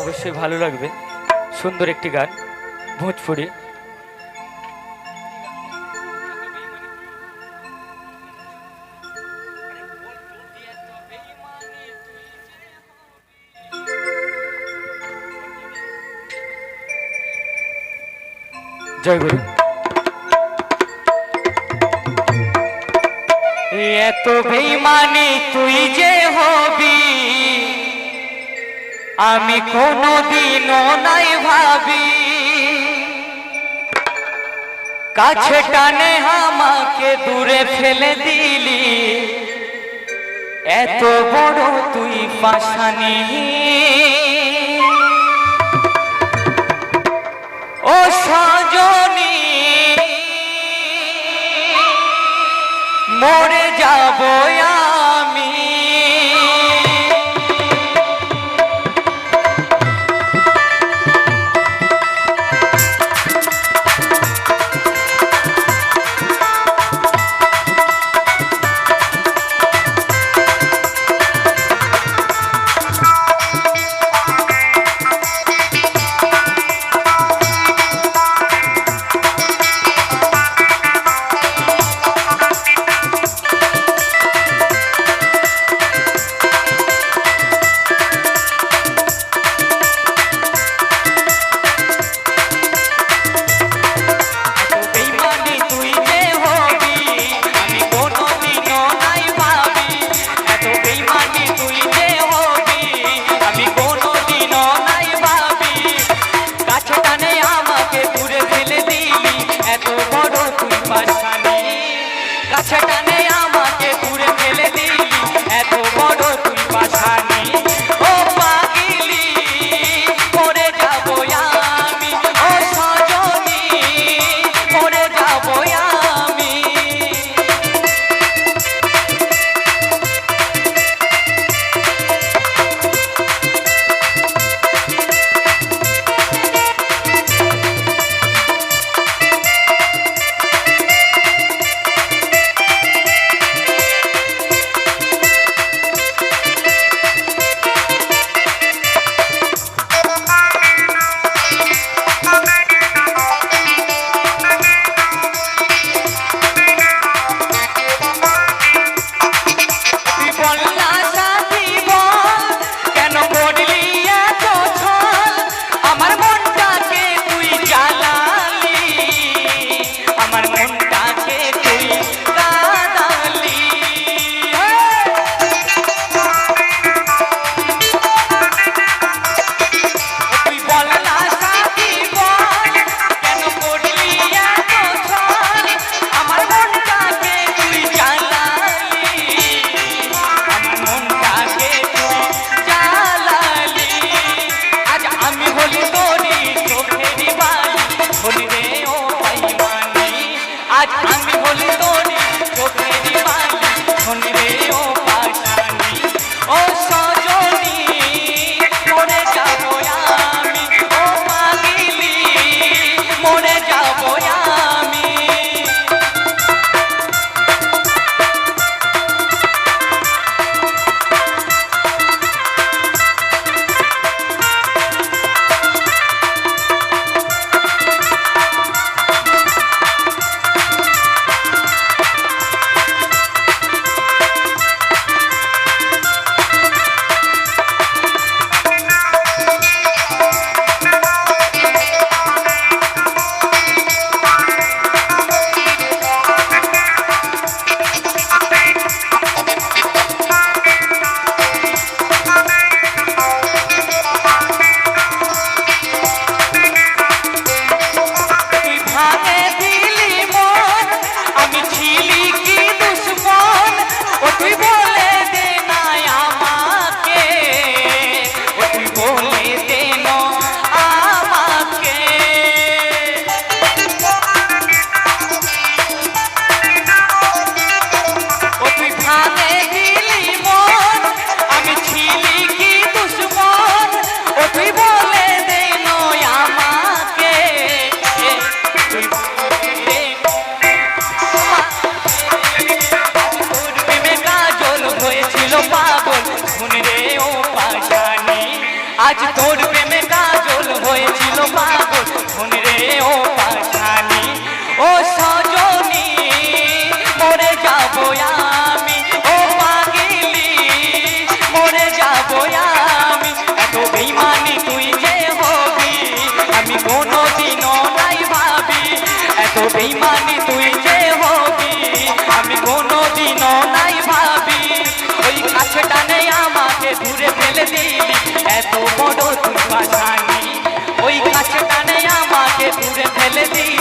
অবশ্যই ভালো লাগবে। সুন্দর একটি গান ভোজপুরি। জয় গুরু। এত বেইমানি তুই যে হবি? আমি কোনদিনও নাই ভাবি। কাছে টানে আমাকে দূরে ফেলে দিলি। এত বড় তুই পাশানি। ও সজল ya boya আজ তোর প্রেমে কাজল হয়েছিল পাগল। রে ও পাশানি ও সজনী, মরে যাব আমি। ও পাগিলি, মরে যাব আমি। এত বেইমানি তুই যে হবি, আমি কোনোদিনও নাই ভাবি। এত বেইমানি আমাকে দূরে ফেলে দিলি। এত বড় তুই পাশানি ওই কাছে টানে আমাকে দূরে ফেলে দিলি।